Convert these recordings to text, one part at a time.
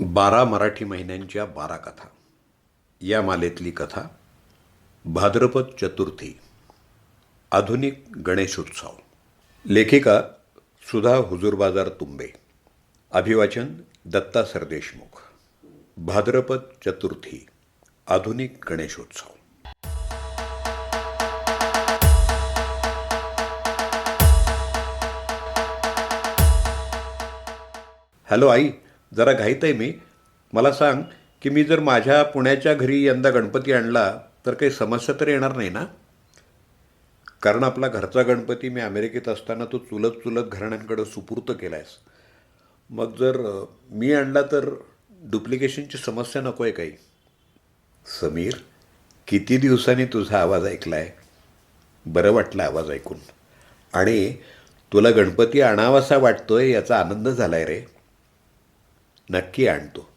बारा मराठी महिन्यांच्या बारा कथा. या मालेतली कथा भाद्रपद चतुर्थी आधुनिक गणेशोत्सव. लेखिका सुधा हुजूरबाजार तुंबे. अभिवाचन दत्ता सरदेशमुख. भाद्रपद चतुर्थी आधुनिक गणेशोत्सव. हॅलो आई जरा घाईत आहे मी. मला सांग की मी जर माझ्या पुण्याच्या घरी यंदा गणपती आणला तर काही समस्या तर येणार नाही ना? कारण आपला घरचा गणपती मी अमेरिकेत असताना तो चुलत चुलत घराण्यांकडं सुपूर्त केला आहेस मग जर मी आणला तर डुप्लिकेशनची समस्या नको आहे काही. समीर किती दिवसांनी तुझा आवाज ऐकला आहे बरं वाटलं आवाज ऐकून. आणि तुला गणपती आणावासा वाटतोय याचा आनंद झाला आहे रे. नक्की आणतो.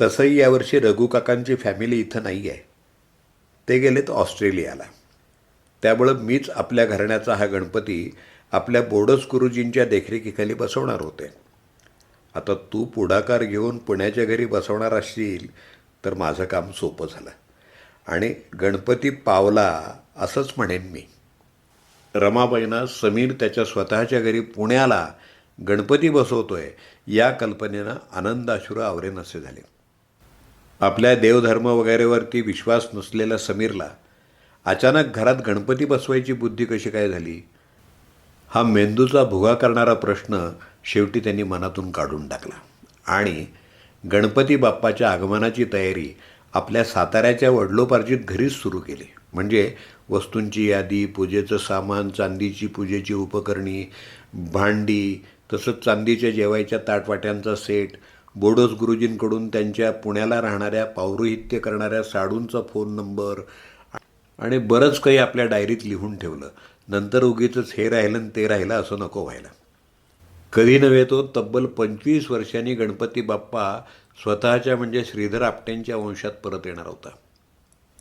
तसंही यावर्षी रघुकाकांची फॅमिली इथं नाही आहे ते गेलेत ऑस्ट्रेलियाला. त्यामुळं मीच आपल्या घराण्याचा हा गणपती आपल्या बोडस गुरुजींच्या देखरेखीखाली बसवणार होते. आता तू पुढाकार घेऊन पुण्याच्या घरी बसवणार असशील तर माझं काम सोपं झालं. आणि गणपती पावला असंच म्हणेन मी. रमाबाईंना समीर त्याच्या स्वतःच्या घरी पुण्याला गणपती बसवतोय या कल्पनेनं आनंदाश्रू आवरेनसे झाले. आपल्या देवधर्म वगैरेवरती विश्वास नसलेल्या समीरला अचानक घरात गणपती बसवायची बुद्धी कशी काय झाली? हा मेंदूचा भुगा करणारा प्रश्न शेवटी त्यांनी मनातून काढून टाकला. आणि गणपती बाप्पाच्या आगमनाची तयारी आपल्या साताऱ्याच्या वडलोपार्जित घरीच सुरू केली. म्हणजे वस्तूंची यादी पूजेचं सामान चांदीची पूजेची उपकरणी भांडी तसंच चांदीच्या जेवायच्या ताटवाट्यांचा सेट बोडोस गुरुजींकडून त्यांच्या पुण्याला राहणाऱ्या पौरोहित्य करणाऱ्या साडूंचा फोन नंबर आणि बरंच काही आपल्या डायरीत लिहून ठेवलं. नंतर उगीच हे राहिलं आणि ते राहिलं असं नको व्हायला. कधी नव्हे तो तब्बल पंचवीस वर्षांनी गणपती बाप्पा स्वतःच्या म्हणजे श्रीधर आपटेंच्या वंशात परत येणार होता.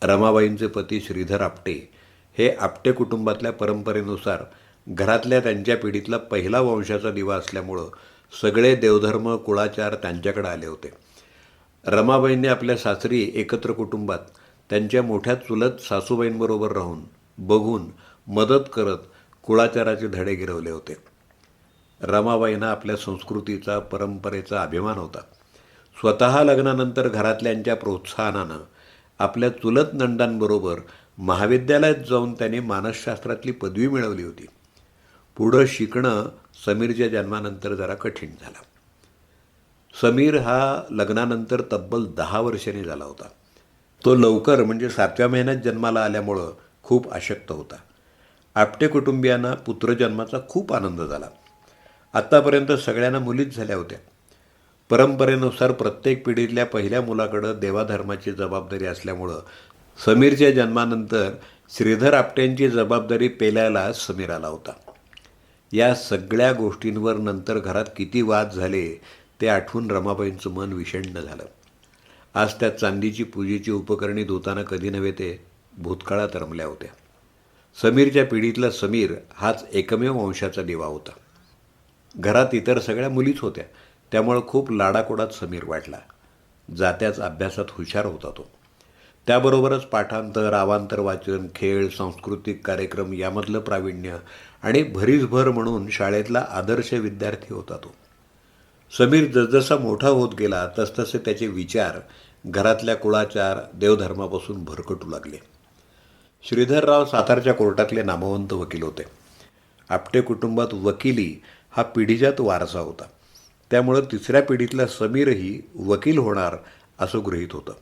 रमाबाईंचे पती श्रीधर आपटे हे आपटे कुटुंबातल्या परंपरेनुसार घरातल्या त्यांच्या पिढीतला पहिला वंशाचा दिवा असल्यामुळं सगळे देवधर्म कुळाचार त्यांच्याकडे आले होते. रमाबाईंनी आपल्या सासरी एकत्र कुटुंबात त्यांच्या मोठ्या चुलत सासूबाईंबरोबर राहून बघून मदत करत कुळाचाराचे धडे गिरवले होते. रमाबाईंना आपल्या संस्कृतीचा परंपरेचा अभिमान होता. स्वतः लग्नानंतर घरातल्यांच्या प्रोत्साहनानं आपल्या चुलत नंदांबरोबर महाविद्यालयात जाऊन त्यांनी मानसशास्त्रातली पदवी मिळवली होती. पुढं शिकणं समीरच्या जन्मानंतर जरा कठीण झालं. समीर हा लग्नानंतर तब्बल दहा वर्षांनी झाला होता. तो लवकर म्हणजे सातव्या महिन्यात जन्माला आल्यामुळं खूप अशक्त होता. आपटे कुटुंबियांना पुत्रजन्माचा खूप आनंद झाला. आत्तापर्यंत सगळ्यांना मुलीच झाल्या होत्या. परंपरेनुसार प्रत्येक पिढीतल्या पहिल्या मुलाकडं देवाधर्माची जबाबदारी असल्यामुळं समीरच्या जन्मानंतर श्रीधर आपटेंची जबाबदारी पेलायला समीर आला होता. या सगळ्या गोष्टींवर नंतर घरात किती वाद झाले ते आठवून रमाबाईंचं मन विषण्ण झालं. आज त्या चांदीची पूजेची उपकरणे धुताना कधी नव्हे ते भूतकाळात रमल्या होत्या. समीरच्या पिढीतला समीर हाच एकमेव वंशाचा दिवा होता. घरात इतर सगळ्या मुलीच होत्या त्यामुळं खूप लाडाकोडात समीर वाटला जात्याच अभ्यासात हुशार होता तो. त्याबरोबरच पाठांतर अवांतर वाचन खेळ सांस्कृतिक कार्यक्रम यामधलं प्रावीण्य आणि भरीसभर म्हणून शाळेतला आदर्श विद्यार्थी होता तो. समीर जसजसा मोठा होत गेला तसतसे त्याचे विचार घरातल्या कुळाचार देवधर्मापासून भरकटू लागले. श्रीधरराव सातारच्या कोर्टातले नामवंत वकील होते. आपटे कुटुंबात वकिली हा पिढीजात वारसा होता. त्यामुळं तिसऱ्या पिढीतला समीरही वकील होणार असं गृहीत होतं.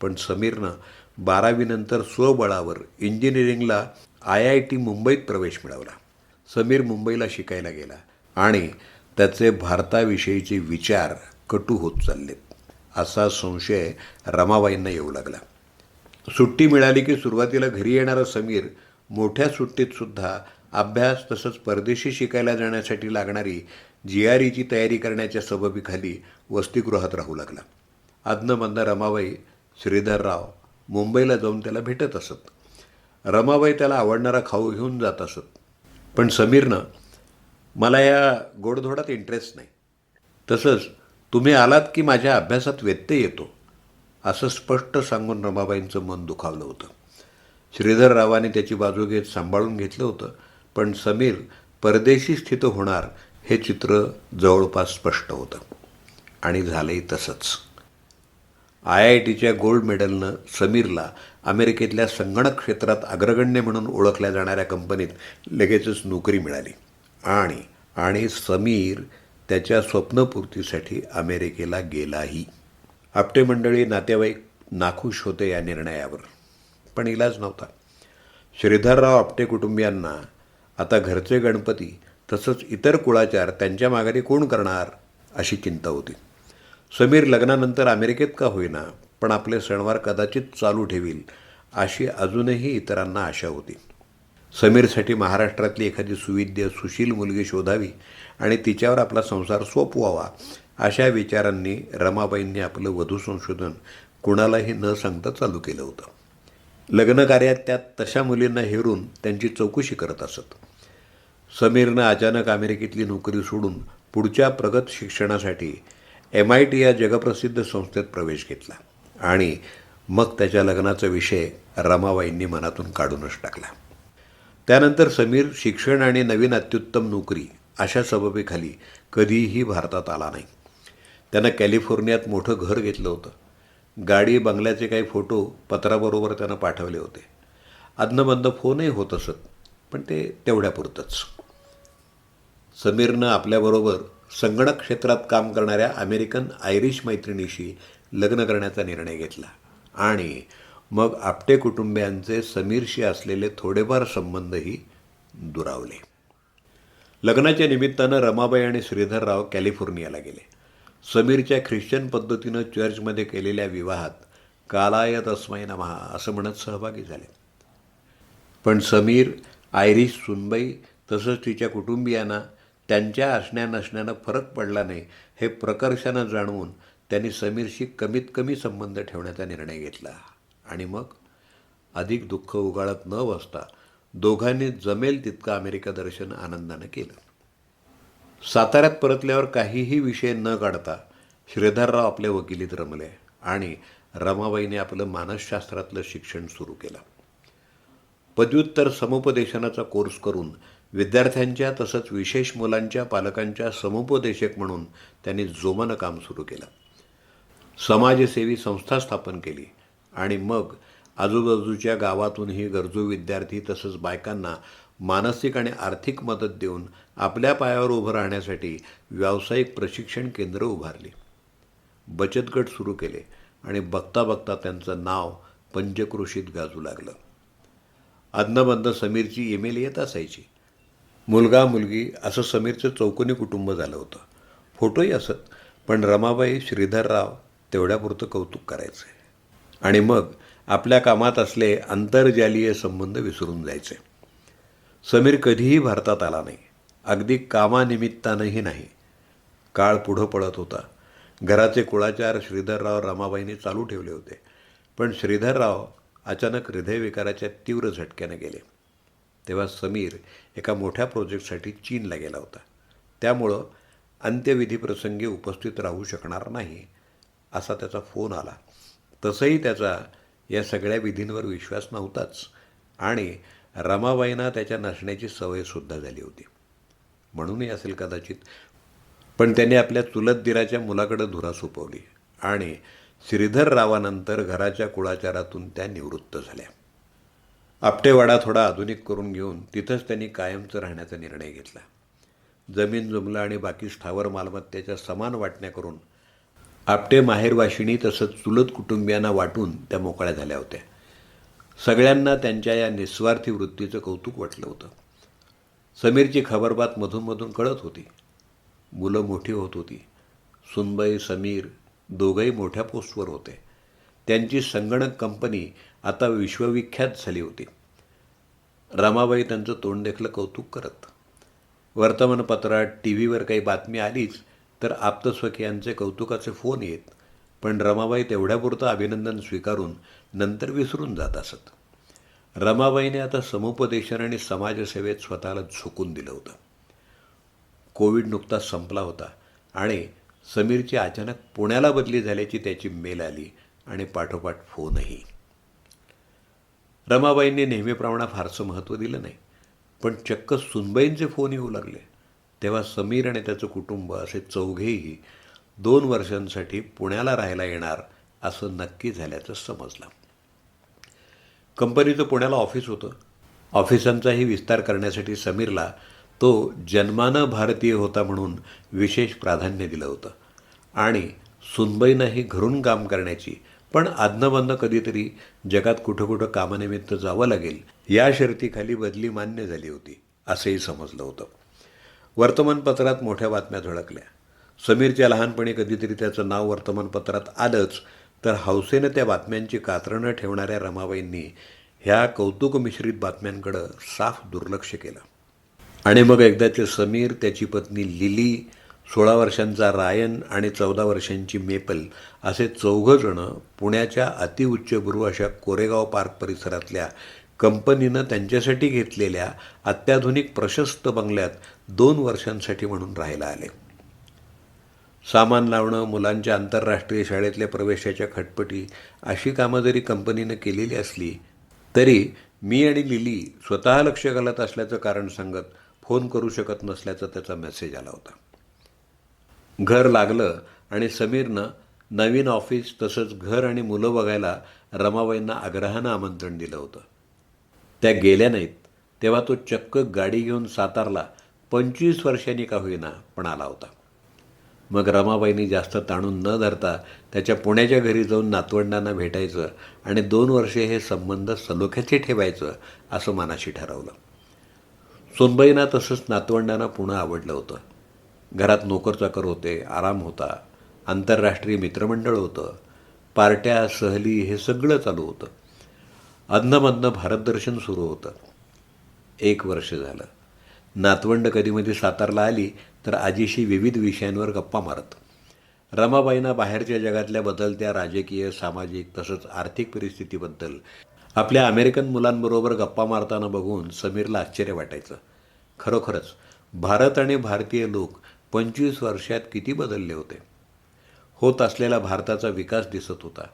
पण समीरनं बारावीनंतर स्वबळावर इंजिनिअरिंगला आय आय टी मुंबईत प्रवेश मिळवला. समीर मुंबईला शिकायला गेला आणि त्याचे भारताविषयीचे विचार कटू होत चाललेत असा संशय रमाबाईंना येऊ लागला. सुट्टी मिळाली की सुरुवातीला घरी येणारा समीर मोठ्या सुट्टीतसुद्धा अभ्यास तसंच परदेशी शिकायला जाण्यासाठी लागणारी जी आर ईची तयारी करण्याच्या सबबीखाली वसतिगृहात राहू लागला. अदनमधनं रमाबाई श्रीधरराव मुंबईला जाऊन त्याला भेटत असत. रमाबाई त्याला आवडणारा खाऊ घेऊन जात असत. पण समीरनं मला या गोडधोडात इंटरेस्ट नाही. तसंच तुम्ही आलात की माझ्या अभ्यासात व्यत्यय येतो असं स्पष्ट सांगून रमाबाईंचं मन दुखावलं होतं. श्रीधर रावाने त्याची बाजू घेत सांभाळून घेतलं होतं पण समीर परदेशी स्थित होणार हे चित्र जवळपास स्पष्ट होतं. आणि झालंही तसंच. आय आय टीच्या गोल्ड मेडलनं समीरला अमेरिकेतल्या संगणक क्षेत्रात अग्रगण्य म्हणून ओळखल्या जाणाऱ्या कंपनीत लगेचच नोकरी मिळाली. आणि आणि समीर त्याच्या स्वप्नपूर्तीसाठी अमेरिकेला गेलाही. आपटे मंडळी नातेवाईक नाखुश होते या निर्णयावर. पण इलाज नव्हता. श्रीधरराव आपटे कुटुंबियांना आता घरचे गणपती तसंच इतर कुळाचार त्यांच्या माघारी कोण करणार अशी चिंता होती. समीर लग्नानंतर अमेरिकेत का होईना पण आपले सणवार कदाचित चालू ठेवील अशी अजूनही इतरांना आशा होती. समीरसाठी महाराष्ट्रातली एखादी सुविद्य सुशील मुलगी शोधावी आणि तिच्यावर आपला संसार सोपवावा अशा विचारांनी रमाबाईंनी आपलं वधू संशोधन कुणालाही न सांगता चालू केलं होतं. लग्नकार्यात त्यात तशा मुलींना हेरून त्यांची चौकशी करत असत. समीरनं अचानक अमेरिकेतली नोकरी सोडून पुढच्या प्रगत शिक्षणासाठी एम आय टी या जगप्रसिद्ध संस्थेत प्रवेश घेतला आणि मग त्याच्या लग्नाचा विषय रमाबाईंनी मनातून काढूनच टाकला. त्यानंतर समीर शिक्षण आणि नवीन अत्युत्तम नोकरी अशा सबबीखाली कधीही भारतात आला नाही. त्यानं कॅलिफोर्नियात मोठं घर घेतलं होतं. गाडी बंगल्याचे काही फोटो पत्राबरोबर त्यानं पाठवले होते. अदनबंद फोनही होत असत पण ते तेवढ्यापुरतंच. समीरनं आपल्याबरोबर संगणक क्षेत्रात काम करणाऱ्या अमेरिकन आयरिश मैत्रिणीशी लग्न करण्याचा निर्णय घेतला. आणि मग आपटे कुटुंबियांचे समीरशी असलेले थोडेफार संबंधही दुरावले. लग्नाच्या निमित्तानं रमाबाई आणि श्रीधरराव कॅलिफोर्नियाला गेले. समीरच्या ख्रिश्चन पद्धतीनं चर्चमध्ये केलेल्या विवाहात कालाय तस्मै नमहा असं म्हणत सहभागी झाले. पण समीर आयरिश सुनबाई तसंच तिच्या कुटुंबियांना त्यांच्या असण्या नसण्यानं फरक पडला नाही हे प्रकर्षानं जाणवून त्यांनी समीरशी कमीत कमी संबंध ठेवण्याचा निर्णय घेतला. आणि मग? अधिक दुःख उगाळत न बसता दोघांनी जमेल तितकं अमेरिका दर्शन आनंदानं केलं. साताऱ्यात परतल्यावर काहीही विषय न काढता श्रीधरराव आपल्या वकिलीत रमले आणि रमाबाईने आपलं मानसशास्त्रातलं शिक्षण सुरू केलं. पदव्युत्तर समुपदेशनाचा कोर्स करून विद्यार्थ्यांच्या तसंच विशेष मुलांच्या पालकांच्या समुपदेशक म्हणून त्यांनी जोमानं काम सुरू केलं. समाजसेवी संस्था स्थापन केली आणि मग आजूबाजूच्या गावातूनही गरजू विद्यार्थी तसंच बायकांना मानसिक आणि आर्थिक मदत देऊन आपल्या पायावर उभं राहण्यासाठी व्यावसायिक प्रशिक्षण केंद्र उभारली. बचत गट सुरू केले आणि बघता बघता त्यांचं नाव पंचक्रोशीत गाजू लागलं. अदनबंद समीरची ईमेल येत असायची. मुलगा मुलगी असं समीरचं चौकोनी कुटुंब झालं होतं. फोटोही असत पण रमाबाई श्रीधरराव तेवढ्यापुरतं कौतुक करायचे. आणि मग आपल्या कामात असले आंतरजालीय संबंध विसरून जायचे. समीर कधीही भारतात आला नाही. अगदी कामानिमित्तानंही नाही. काळ पुढं पळत होता. घराचे कुळाचार श्रीधरराव रमाबाईंनी चालू ठेवले होते. पण श्रीधरराव अचानक हृदयविकाराच्या तीव्र झटक्याने गेले. तेव्हा समीर एका मोठ्या प्रोजेक्टसाठी चीनला गेला होता. त्यामुळं अंत्यविधीप्रसंगी उपस्थित राहू शकणार नाही असा त्याचा फोन आला. तसंही त्याचा या सगळ्या विधींवर विश्वास नव्हताच आणि रमाबाईंना त्याच्या नसण्याची सवयसुद्धा झाली होती. म्हणूनही असेल कदाचित पण त्याने आपल्या चुलत दिराच्या मुलाकडं धुरा सोपवली आणि श्रीधर रावानंतर घराच्या कुळाचारातून त्या निवृत्त झाल्या. आपटेवाडा थोडा आधुनिक करून घेऊन तिथंच त्यांनी कायमचं राहण्याचा निर्णय घेतला. जमीन जुमला आणि बाकी स्थावर मालमत्तेच्या समान वाटण्या करून आपटे माहेरवाशिणी तसंच चुलत कुटुंबियांना वाटून त्या मोकळ्या झाल्या होत्या. सगळ्यांना त्यांच्या या निस्वार्थी वृत्तीचं कौतुक वाटलं होतं. समीरची खबरबात मधूनमधून कळत होती. मुलं मोठी होत होती. सुनबाई समीर दोघंही मोठ्या पोस्टवर होते. त्यांची संगणक कंपनी आता विश्वविख्यात झाली होती. रमाबाई त्यांचं तोंड देखलं कौतुक करत. वर्तमानपत्रात टी व्हीवर काही बातमी आलीच तर आप्तस्वकीयांचे कौतुकाचे फोन येत पण रमाबाई तेवढ्यापुरतं अभिनंदन स्वीकारून नंतर विसरून जात असत. रमाबाईने आता समुपदेशन आणि समाजसेवेत स्वतःला झोकून दिलं होतं. कोविड नुकताच संपला होता आणि समीरची अचानक पुण्याला बदली झाल्याची त्याची मेल आली आणि पाठोपाठ फोनही. रमाबाईंनी नेहमीप्रमाणे फारसं महत्त्व दिलं नाही. पण चक्क सुनबाईंचे फोन येऊ लागले. तेव्हा समीर आणि त्याचं कुटुंब असे चौघेही दोन वर्षांसाठी पुण्याला राहायला येणार असं नक्की झाल्याचं समजलं. कंपनीचं पुण्याला ऑफिस होतं. ऑफिसांचाही विस्तार करण्यासाठी समीरला तो जन्मानं भारतीय होता म्हणून विशेष प्राधान्य दिलं होतं. आणि सुनबाईंनाही घरून काम करण्याची पण आदनबंद कधीतरी जगात कुठं कुठं कामानिमित्त जावं लागेल या शर्तीखाली बदली मान्य झाली होती असंही समजलं होतं. वर्तमानपत्रात मोठ्या बातम्या झळकल्या. समीरच्या लहानपणी कधीतरी त्याचं नाव वर्तमानपत्रात आलंच तर हौसेनं त्या बातम्यांची कात्रणं ठेवणाऱ्या रमाबाईंनी ह्या कौतुक मिश्रित बातम्यांकडं साफ दुर्लक्ष केलं. आणि मग एकदाचे समीर त्याची पत्नी लिली सोळा वर्षांचा रायन आणि चौदा वर्षांची मेपल असे चौघंजणं पुण्याच्या अतिउच्चभ्रू अशा कोरेगाव पार्क परिसरातल्या कंपनीनं त्यांच्यासाठी घेतलेल्या अत्याधुनिक प्रशस्त बंगल्यात दोन वर्षांसाठी म्हणून राहायला आले. सामान लावणं मुलांच्या आंतरराष्ट्रीय शाळेतल्या प्रवेशाच्या खटपटी अशी कामं जरी कंपनीनं केलेली असली तरी मी आणि लिली स्वतः लक्ष घालत असल्याचं कारण सांगत फोन करू शकत नसल्याचा त्याचा मेसेज आला होता. घर लागलं आणि समीरनं नवीन ऑफिस तसंच घर आणि मुलं बघायला रमाबाईंना आग्रहानं आमंत्रण दिलं होतं. त्या गेल्या नाहीत तेव्हा तो चक्क गाडी घेऊन सातारला पंचवीस वर्षांनी का होईना पण आला होता. मग रमाबाईंनी जास्त ताणून न धरता त्याच्या पुण्याच्या घरी जाऊन नातवंडांना भेटायचं आणि दोन वर्षे हे संबंध सलोख्याचे ठेवायचं असं मनाशी ठरवलं. सोनबाईंना तसंच नातवंडांना पुणं आवडलं होतं. घरात नोकरचाकर होते आराम होता आंतरराष्ट्रीय मित्रमंडळ होतं पार्ट्या सहली हे सगळं चालू होतं. अधनमधनं भारतदर्शन सुरू होतं. एक वर्ष झालं. नातवंड कधीमध्ये सातारला आली तर आजीशी विविध विषयांवर गप्पा मारत. रमाबाईंना बाहेरच्या जगातल्या बदलत्या राजकीय सामाजिक तसंच आर्थिक परिस्थितीबद्दल आपल्या अमेरिकन मुलांबरोबर गप्पा मारताना बघून समीरला आश्चर्य वाटायचं. खरोखरच भारत आणि भारतीय लोक पंचवीस वर्षात किती बदलले होते? होत असलेला भारताचा विकास दिसत होता.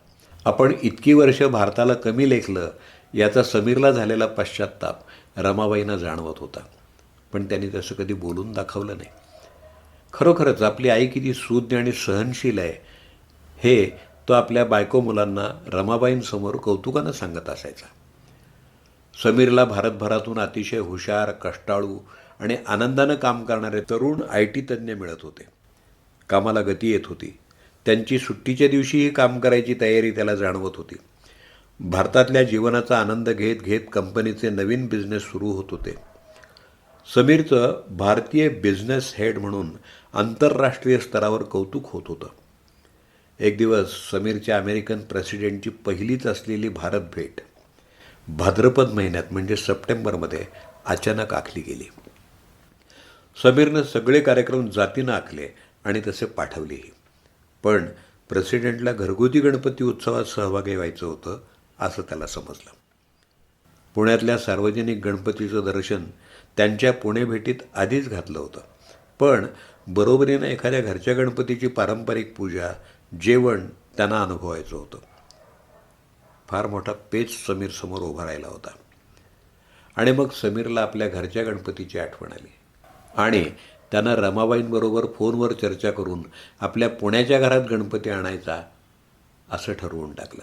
आपण इतकी वर्ष भारताला कमी लेखलं याचा समीरला झालेला पश्चाताप रमाबाईंना जाणवत होता. पण त्यांनी तसं कधी बोलून दाखवलं नाही. खरोखरच आपली आई किती सुज्ञ आणि सहनशील आहे हे तो आपल्या बायको मुलांना रमाबाईंसमोर कौतुकानं सांगत असायचा. समीरला भारतभरातून अतिशय हुशार कष्टाळू आणि आनंदानं काम करणारे तरुण आय टी तज्ज्ञ मिळत होते. कामाला गती येत होती. त्यांची सुट्टीच्या दिवशीही काम करायची तयारी त्याला जाणवत होती. भारतातल्या जीवनाचा आनंद घेत घेत कंपनीचे नवीन बिझनेस सुरू होत होते. समीरचं भारतीय बिझनेस हेड म्हणून आंतरराष्ट्रीय स्तरावर कौतुक होत होतं. एक दिवस समीरच्या अमेरिकन प्रेसिडेंटची पहिलीच असलेली भारत भेट भाद्रपद महिन्यात म्हणजे सप्टेंबरमध्ये अचानक आखली गेली. समीरनं सगळे कार्यक्रम जातीनं आखले आणि तसे पाठवलेही. पण प्रेसिडेंटला घरगुती गणपती उत्सवात सहभागी व्हायचं होतं असं त्याला समजलं. पुण्यातल्या सार्वजनिक गणपतीचं दर्शन त्यांच्या पुणे भेटीत आधीच घातलं होतं. पण बरोबरीनं एखाद्या घरच्या गणपतीची पारंपरिक पूजा जेवण त्यांना अनुभवायचं होतं. फार मोठा पेच समीर समोर उभा राहिला होता. आणि मग समीरला आपल्या घरच्या गणपतीची आठवण आली. आणि त्यांना रमाबाईंबरोबर फोनवर चर्चा करून आपल्या पुण्याच्या घरात गणपती आणायचा असं ठरवून टाकलं.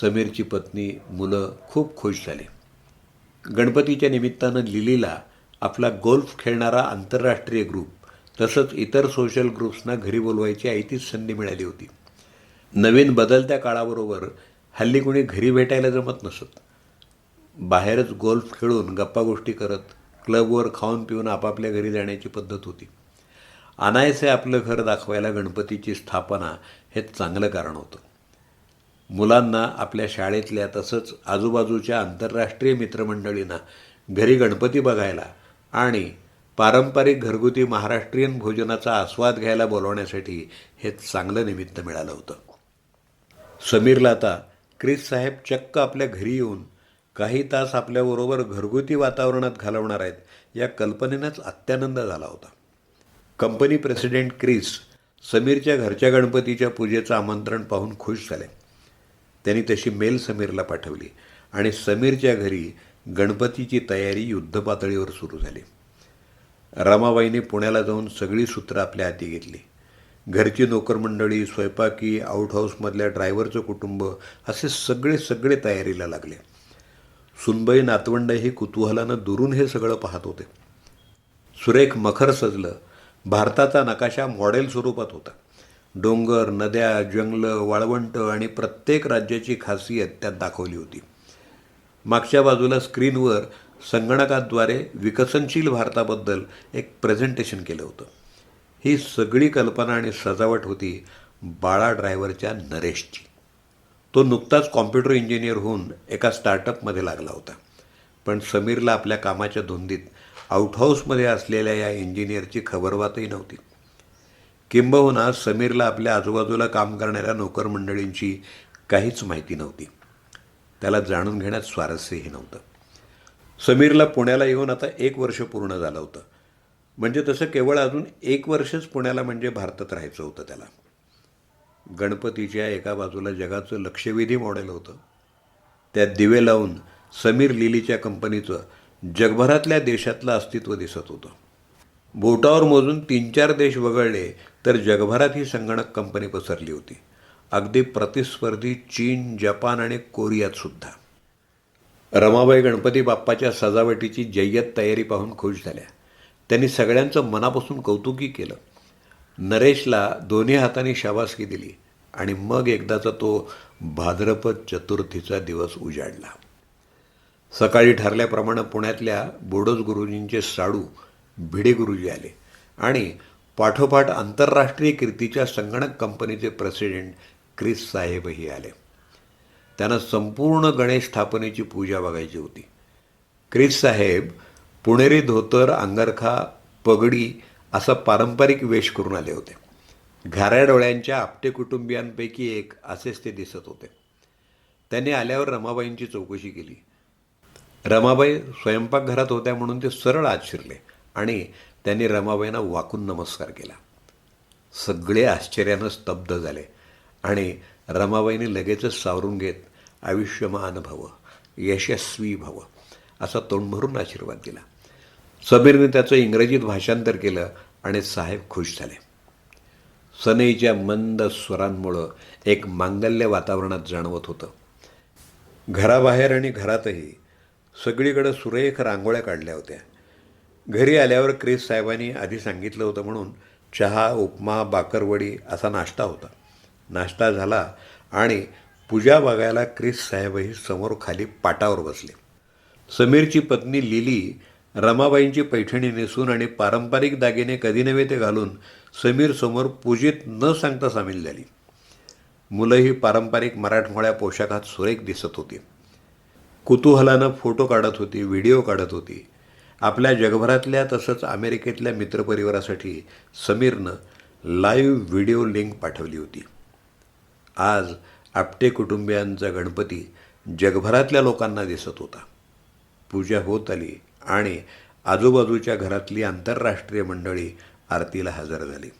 समीरची पत्नी मुलं खूप खुश झाली. गणपतीच्या निमित्तानं लिलीला आपला गोल्फ खेळणारा आंतरराष्ट्रीय ग्रुप तसंच इतर सोशल ग्रुप्सना घरी बोलवायची ऐतीच संधी मिळाली होती. नवीन बदलत्या काळाबरोबर हल्ली कोणी घरी भेटायला जमत नसत. बाहेरच गोल्फ खेळून गप्पा गोष्टी करत क्लबवर खाऊन पिऊन आपापल्या घरी जाण्याची पद्धत होती. अनायसे आपलं घर दाखवायला गणपतीची स्थापना हे चांगलं कारण होतं. मुलांना आपल्या शाळेतल्या तसंच आजूबाजूच्या आंतरराष्ट्रीय मित्रमंडळींना घरी गणपती बघायला आणि पारंपरिक घरगुती महाराष्ट्रीयन भोजनाचा आस्वाद घ्यायला बोलवण्यासाठी हे चांगलं निमित्त मिळालं होतं. समीरला आता क्रिस साहेब चक्क आपल्या घरी येऊन काही तास आपल्याबरोबर घरगुती वातावरणात घालवणार आहेत या कल्पनेनंच अत्यानंद झाला होता. कंपनी प्रेसिडेंट क्रिस समीरच्या घरच्या गणपतीच्या पूजेचं आमंत्रण पाहून खुश झाले. त्यांनी तशी मेल समीरला पाठवली आणि समीरच्या घरी गणपतीची तयारी युद्धपातळीवर सुरू झाली. रमाबाईने पुण्याला जाऊन सगळी सूत्रं आपल्या हाती घेतली. घरची नोकरमंडळी स्वयंपाकी आउटहाऊसमधल्या ड्रायव्हरचं कुटुंब असे सगळे सगळे तयारीला लागले. सुनबाई नातवंडही कुतूहलानं दुरून हे सगळं पाहत होते. सुरेख मखर सजलं भारताचा नकाशा मॉडेल स्वरूपात होता. डोंगर नद्या जंगलं वाळवंट आणि प्रत्येक राज्याची खासियत त्यात दाखवली होती. मागच्या बाजूला स्क्रीनवर संगणकाद्वारे विकसनशील भारताबद्दल एक प्रेझेंटेशन केलं होतं. ही सगळी कल्पना आणि सजावट होती बाळा ड्रायव्हरच्या नरेशची. तो नुकताच कॉम्प्युटर इंजिनियर होऊन एका स्टार्टअपमध्ये लागला होता. पण समीरला आपल्या कामाच्या धुंदीत आउटहाऊसमध्ये असलेल्या या इंजिनियरची खबरवातही नव्हती. किंबहुना समीरला आपल्या आजूबाजूला काम करणाऱ्या नोकरमंडळींची काहीच माहिती नव्हती. त्याला जाणून घेण्यात स्वारस्यही नव्हतं. समीरला पुण्याला येऊन आता एक वर्ष पूर्ण झालं होतं. म्हणजे तसं केवळ अजून एक वर्षच पुण्याला म्हणजे भारतात राहायचं होतं त्याला. गणपतीच्या एका बाजूला जगाचं लक्षवेधी मॉडेल होतं त्यात दिवे लावून समीर लिलीच्या कंपनीचं जगभरातल्या देशातलं अस्तित्व दिसत होतं. बोटावर मोजून तीन चार देश वगळले तर जगभरात ही संगणक कंपनी पसरली होती. अगदी प्रतिस्पर्धी चीन जपान आणि कोरियात सुद्धा. रमाबाई गणपती बाप्पाच्या सजावटीची जय्यत तयारी पाहून खुश झाल्या. त्यांनी सगळ्यांचं मनापासून कौतुकी केलं. नरेशला दोन्ही हातांनी शाबासकी दिली आणि मग एकदाचा तो भाद्रपद चतुर्थीचा दिवस उजाडला. सकाळी ठरल्याप्रमाणे पुण्यातल्या बोडोज गुरुजींचे साडू भिडे गुरुजी आले आणि पाठोपाठ आंतरराष्ट्रीय कीर्तीच्या संगणक कंपनीचे प्रेसिडेंट क्रिस साहेबही आले. त्यांना संपूर्ण गणेश स्थापनेची पूजा बघायची होती. क्रिस साहेब पुणेरी धोतर अंगरखा पगडी असा पारंपरिक वेश करून आले होते. घाऱ्या डोळ्यांच्या आपटे कुटुंबियांपैकी एक असेच ते दिसत होते. त्यांनी आल्यावर रमाबाईंची चौकशी केली. रमाबाई स्वयंपाकघरात होत्या म्हणून ते सरळ आत शिरले आणि त्यांनी रमाबाईंना वाकून नमस्कार केला. सगळे आश्चर्यानं स्तब्ध झाले आणि रमाबाईंनी लगेचच सावरून घेत आयुष्यमान भव यशस्वी भव असा तोंडभरून आशीर्वाद दिला. समीरने त्याचं इंग्रजीत भाषांतर केलं आणि साहेब खुश झाले. सनईच्या मंद स्वरांमुळं एक मांगल्य वातावरणात जाणवत होतं. घराबाहेर आणि घरातही सगळीकडं सुरेख रांगोळ्या काढल्या होत्या. घरी आल्यावर क्रिस साहेबांनी आधी सांगितलं होतं म्हणून चहा उपमा बाकरवडी असा नाश्ता होता. नाश्ता झाला आणि पूजा बघायला क्रिस साहेबही समोर खाली पाटावर बसले. समीरची पत्नी लिली रमाबाईंची पैठणी नेसून आणि पारंपरिक दागिने कधी नव्हे ते घालून समीरसमोर पूजेत न सांगता सामील झाली. मुलंही पारंपरिक मराठमोळ्या पोशाखात सुरेख दिसत होती. कुतूहलानं फोटो काढत होती व्हिडिओ काढत होती. आपल्या जगभरातल्या तसंच अमेरिकेतल्या मित्रपरिवारासाठी समीरनं लाईव्ह व्हिडिओ लिंक पाठवली होती. आज आपटे कुटुंबियांचा गणपती जगभरातल्या लोकांना दिसत होता. पूजा होत आली. आणि आजूबाजूच्या घरातली आंतरराष्ट्रीय मंडळी आरतीला हजर झाली.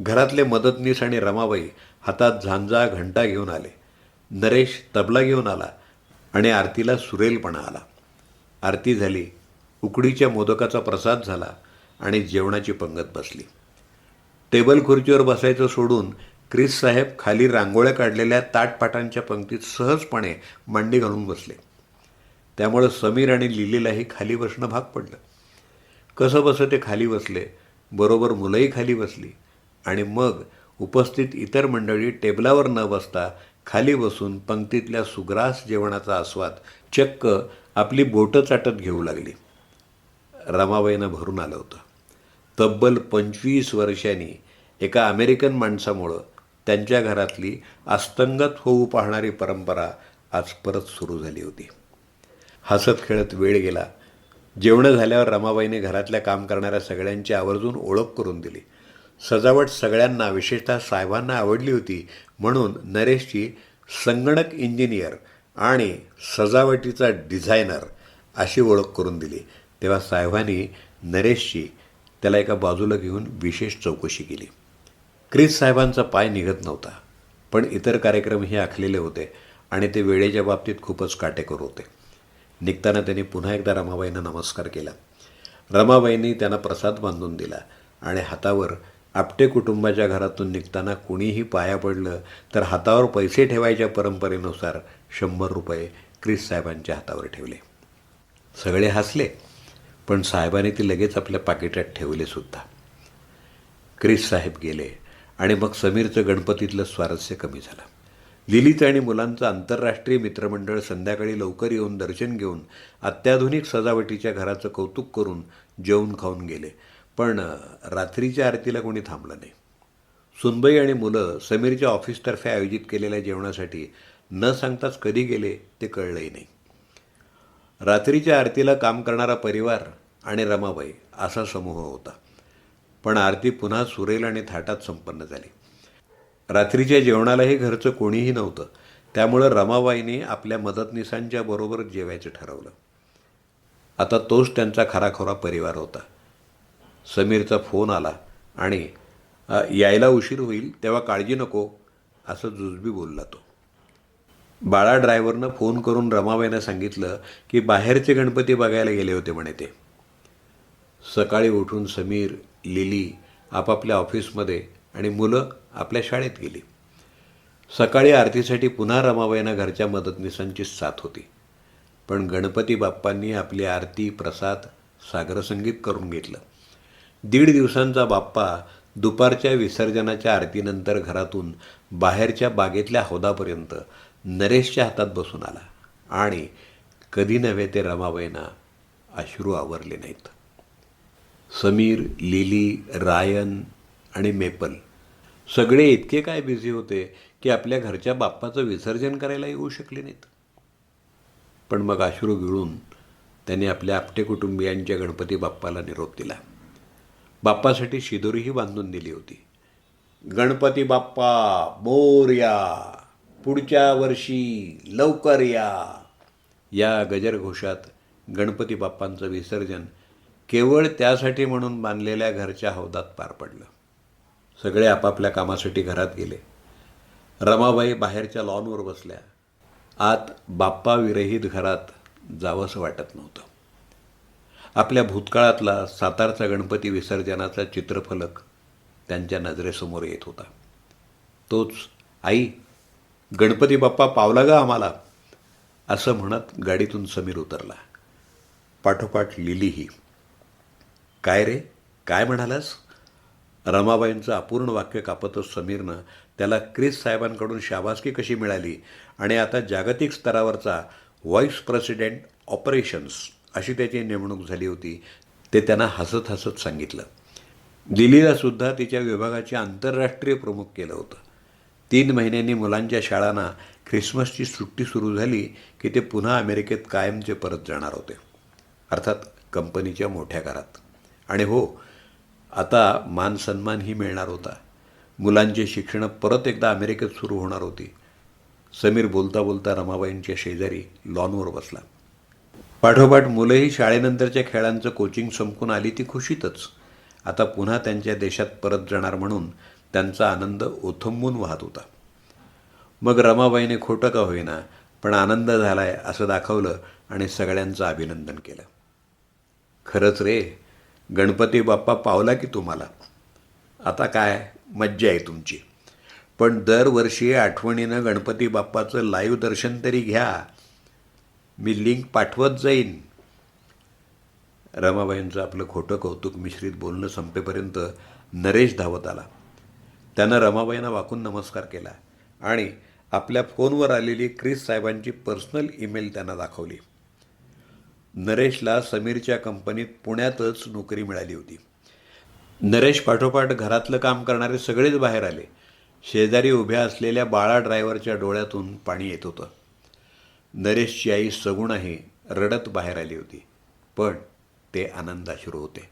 घरातले मदतनीस आणि रमाबाई हातात झांजा घंटा घेऊन आले. नरेश तबला घेऊन आला आणि आरतीला सुरेलपणा आला. आरती झाली उकडीच्या मोदकाचा प्रसाद झाला आणि जेवणाची पंगत बसली. टेबल खुर्चीवर बसायचं सोडून क्रिस साहेब खाली रांगोळ्या काढलेल्या ताटपाटांच्या पंक्तीत सहजपणे मांडी घालून बसले. त्यामुळं समीर आणि लिलीलाही खाली बसणं भाग पडलं. कसं बसं ते खाली बसले बरोबर मुलंही खाली बसली आणि मग उपस्थित इतर मंडळी टेबलावर न बसता खाली बसून पंक्तीतल्या सुग्रास जेवणाचा आस्वाद चक्क आपली बोटं चाटत घेऊ लागली. रमाबाईनं भरून आलं होतं. तब्बल पंचवीस वर्षांनी एका अमेरिकन माणसामुळं त्यांच्या घरातली अस्तंगत होऊ पाहणारी परंपरा आज परत सुरू झाली होती. हसत खेळत वेळ गेला. जेवणं झाल्यावर रमाबाईने घरातल्या काम करणाऱ्या सगळ्यांची आवर्जून ओळख करून दिली. सजावट सगळ्यांना विशेषतः साहेबांना आवडली होती. म्हणून नरेशची संगणक इंजिनियर आणि सजावटीचा डिझायनर अशी ओळख करून दिली. तेव्हा साहेबांनी नरेशची त्याला एका बाजूला घेऊन विशेष चौकशी केली. क्रिस साहेबांचा पाय निघत नव्हता पण इतर कार्यक्रमही आखलेले होते आणि ते वेळेच्या बाबतीत खूपच काटेकोर होते. निघताना त्यांनी पुन्हा एकदा रमाबाईंना नमस्कार केला. रमाबाईंनी त्यांना प्रसाद बांधून दिला आणि हातावर आपटे कुटुंबाच्या घरातून निघताना कुणीही पाया पडलं तर हातावर पैसे ठेवायच्या परंपरेनुसार शंभर रुपये क्रिस साहेबांच्या हातावर ठेवले. सगळे हसले पण साहेबांनी ती लगेच आपल्या पाकिटात ठेवले सुद्धा. क्रिस साहेब गेले आणि मग समीरचं गणपतीतलं स्वारस्य कमी झालं. लिलीचं आणि मुलांचं आंतरराष्ट्रीय मित्रमंडळ संध्याकाळी लवकर येऊन दर्शन घेऊन अत्याधुनिक सजावटीच्या घराचं कौतुक करून जेवून खाऊन गेले. पण रात्रीच्या आरतीला कोणी थांबलं नाही. सुनबाई आणि मुलं समीरच्या ऑफिसतर्फे आयोजित केलेल्या जेवणासाठी न सांगताच कधी गेले ते कळलंही नाही. रात्रीच्या आरतीला काम करणारा परिवार आणि रमाबाई असा समूह होता. पण आरती पुन्हा सुरेल आणि थाटात संपन्न झाली. रात्रीच्या जेवणालाही घरचं कोणीही नव्हतं. त्यामुळं रमाबाईने आपल्या मदतनीसांच्या बरोबर जेवायचं ठरवलं. आता तोच त्यांचा खराखोरा परिवार होता. समीरचा फोन आला आणि यायला उशीर होईल तेव्हा काळजी नको असं जुजबी बोलला तो. बाळा ड्रायव्हरनं फोन करून रमाबाईनं सांगितलं की बाहेरचे गणपती बघायला गेले होते म्हणे ते. सकाळी उठून समीर लिली आपापल्या ऑफिसमध्ये आणि मुलं आपल्या शाळेत गेली. सकाळी आरतीसाठी पुन्हा रमाबाईंना घरच्या मदतनीसांची साथ होती. पण गणपती बाप्पांनी आपली आरती प्रसाद सागरसंगीत करून घेतलं. दीड दिवसांचा बाप्पा दुपारच्या विसर्जनाच्या आरतीनंतर घरातून बाहेरच्या बागेतल्या हौदापर्यंत नरेशच्या हातात बसून आला आणि कधी नव्हे ते रमाबाईंना अश्रू आवरले नाहीत. समीर लिली रायन आणि मेपल. सगळे इतके काय बिझी होते की आपल्या घरच्या बाप्पाचं विसर्जन करायला येऊ शकले नाहीत. पण मग अश्रू गिळून त्यांनी आपल्या आपटे कुटुंबियांच्या गणपती बाप्पाला निरोप दिला. बाप्पासाठी शिदोरीही बांधून दिली होती. गणपती बाप्पा मोरया पुढच्या वर्षी लवकर या. या गजरघोषात गणपती बाप्पांचं विसर्जन केवळ त्यासाठी म्हणून बांधलेल्या घरच्या हौदात पार पडलं. सगळे आपापल्या कामासाठी घरात गेले. रमाबाई बाहेरच्या लॉनवर बसल्या. आत बाप्पाविरहित घरात जावंसं वाटत नव्हतं. आपल्या भूतकाळातला सातारचा गणपती विसर्जनाचा चित्रफलक त्यांच्या नजरेसमोर येत होता. तोच आई गणपती बाप्पा पावला गं आम्हाला असं म्हणत गाडीतून समीर उतरला. पाठोपाठ लिलीही काय रे? काय म्हणालास? रमाबाईंचं अपूर्ण वाक्य कापतच समीरनं त्याला क्रिस साहेबांकडून शाबासकी कशी मिळाली? आणि आता जागतिक स्तरावरचा व्हाईस प्रेसिडेंट ऑपरेशन्स अशी त्याची नेमणूक झाली होती ते त्यांना हसत हसत सांगितलं. दिल्लीला सुद्धा तिच्या विभागाचे आंतरराष्ट्रीय प्रमुख केलं होतं. तीन महिन्यांनी मुलांच्या शाळांना ख्रिसमसची सुट्टी सुरू झाली की ते पुन्हा अमेरिकेत कायमचे परत जाणार होते. अर्थात कंपनीच्या मोठ्या घरात. आणि हो आता मान सन्मानही मिळणार होता. मुलांचे शिक्षण परत एकदा अमेरिकेत सुरू होणार होती. समीर बोलता बोलता रमाबाईंच्या शेजारी लॉनवर बसला. पाठोपाठ मुलंही शाळेनंतरच्या खेळांचं कोचिंग संपून आली ती खुशीतच. आता पुन्हा त्यांच्या देशात परत जाणार म्हणून त्यांचा आनंद ओथंबून वाहत होता. मग रमाबाईने खोटं का होईना पण आनंद झालाय असं दाखवलं आणि सगळ्यांचं अभिनंदन केलं. खरंच रे गणपती बाप्पा पावला की तुम्हाला? आता काय? मज्जा आहे तुमची. पण दरवर्षी आठवणीनं गणपती बाप्पाचं लाईव्ह दर्शन तरी घ्या. मी लिंक पाठवत जाईन. रमाबाईंचं आपलं खोटं कौतुक मिश्रित बोलणं संपेपर्यंत नरेश धावत आला. त्यानं रमाबाईंना वाकून नमस्कार केला आणि आपल्या फोनवर आलेली क्रिस साहेबांची पर्सनल ईमेल त्यांना दाखवली. नरेशला समीरच्या कंपनीत पुण्यातच नोकरी मिळाली होती. नरेश पाठोपाठ घरातलं काम करणारे सगळेच बाहेर आले. शेजारी उभ्या असलेल्या बाळा ड्रायव्हरच्या डोळ्यातून पाणी येत होतं. नरेशची आई सगुणाही रडत बाहेर आली होती पण ते आनंदाश्रू होते.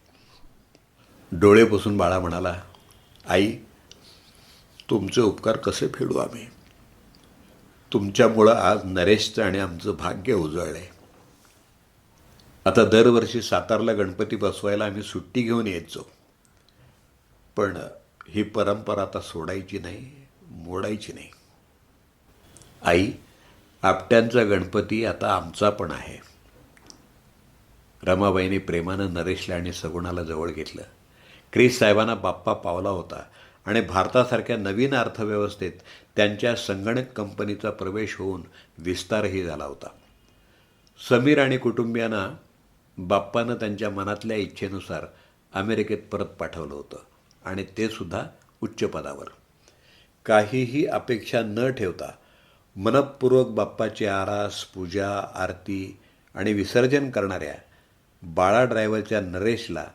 डोळे पुसून बाळा म्हणाला आई तुमचे उपकार कसे फेडू आम्ही? तुमच्यामुळं आज नरेशचं आणि आमचं भाग्य उजळलं आहे आता दरवर्षी सातारला गणपती बसवायला आम्ही सुट्टी घेऊन यायचो. पण ही परंपरा आता सोडायची नाही मोडायची नाही. आई आपट्यांचा गणपती आता आमचा पण आहे. रमाबाईने प्रेमानं नरेशला आणि सगुणाला जवळ घेतलं. क्रिस साहेबांना बाप्पा पावला होता आणि भारतासारख्या नवीन अर्थव्यवस्थेत त्यांच्या संगणक कंपनीचा प्रवेश होऊन विस्तारही झाला होता. समीर आणि कुटुंबियांना बाप्पानं त्यांच्या मनातल्या इच्छेनुसार अमेरिकेत परत पाठवलं होतं. आणि ते सुद्धा उच्च पदावर. काहीही अपेक्षा न ठेवता मनपूर्वक बाप्पाची आरास पूजा आरती आणि विसर्जन करणाऱ्या बाळा ड्रायव्हरच्या नरेशला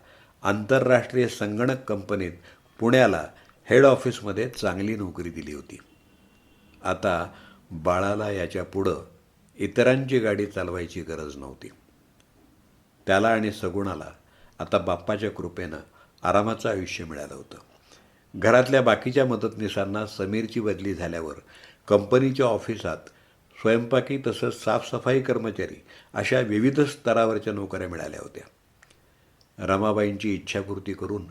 आंतरराष्ट्रीय संगणक कंपनीत पुण्याला हेड ऑफिसमध्ये चांगली नोकरी दिली होती. आता बाळाला याच्या पुढं इतरांची गाडी चालवायची गरज नव्हती. त्याला आणि सगुणाला आता बाप्पाच्या कृपेनं आरामाचं आयुष्य मिळालं होतं. घरातल्या बाकीच्या मदतनीसांना समीरची बदली झाल्यावर कंपनीच्या ऑफिसात स्वयंपाकी तसंच साफसफाई कर्मचारी अशा विविध स्तरावरच्या नोकऱ्या मिळाल्या होत्या. रमाबाईंची इच्छापूर्ती करून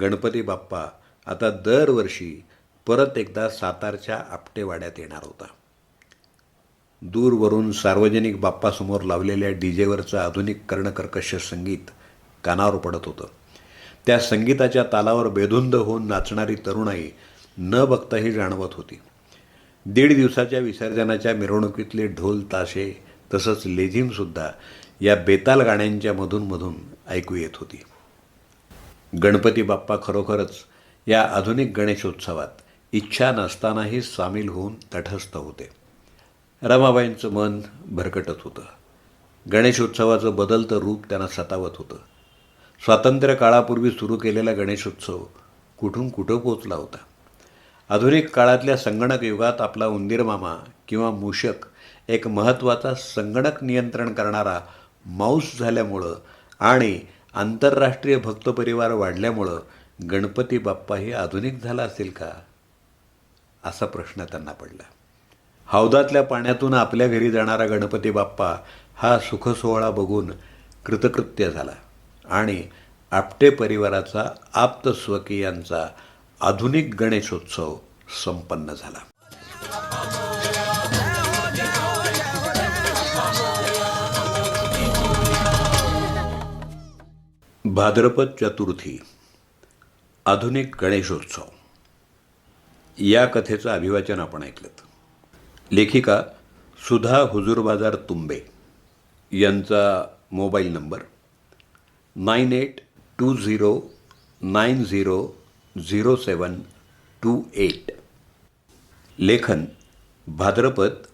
गणपती बाप्पा आता दरवर्षी परत एकदा सातारच्या आपटेवाड्यात येणार होता. दूरवरून सार्वजनिक बाप्पासमोर लावलेल्या डीजेवरचं आधुनिक कर्णकर्कश संगीत कानावर पडत होतं. त्या संगीताच्या तालावर बेधुंद होऊन नाचणारी तरुणाई न बघताही जाणवत होती. दीड दिवसाच्या विसर्जनाच्या मिरवणुकीतले ढोल ताशे तसंच लेझिमसुद्धा या बेताल गाण्यांच्या मधून मधून ऐकू येत होती. गणपती बाप्पा खरोखरच या आधुनिक गणेशोत्सवात इच्छा नसतानाही सामील होऊन तटस्थ होते. रमाबाईंचं मन भरकटत होतं. गणेशोत्सवाचं बदलतं रूप त्यांना सतावत होतं. स्वातंत्र्य काळापूर्वी सुरू केलेला गणेशोत्सव कुठून कुठं पोचला होता? आधुनिक काळातल्या संगणक युगात आपला उंदीरमामा किंवा मूषक एक महत्त्वाचा संगणक नियंत्रण करणारा माऊस झाल्यामुळं आणि आंतरराष्ट्रीय भक्तपरिवार वाढल्यामुळं गणपती बाप्पाही आधुनिक झाला असेल का? असा प्रश्न त्यांना पडला. हौदातल्या पाण्यातून आपल्या घरी जाणारा गणपती बाप्पा हा सुखसोहळा बघून कृतकृत्य झाला. आणि आपटे परिवाराचा आप्त स्वकीयांचा आधुनिक गणेशोत्सव संपन्न झाला. भाद्रपद चतुर्थी आधुनिक गणेशोत्सव. या कथेचं अभिवाचन आपण ऐकलं लेखिका सुधा हुजूरबाजार तुंबे यांचा mobile number nine eight two zero nine zero zero seven two eight. लेखन भाद्रपद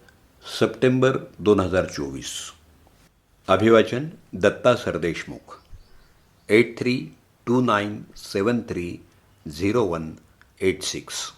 सप्टेंबर दोन हजार चोवीस. अभिवाचन Datta Sardeshmukh. Eight three two nine seven three zero one eight six.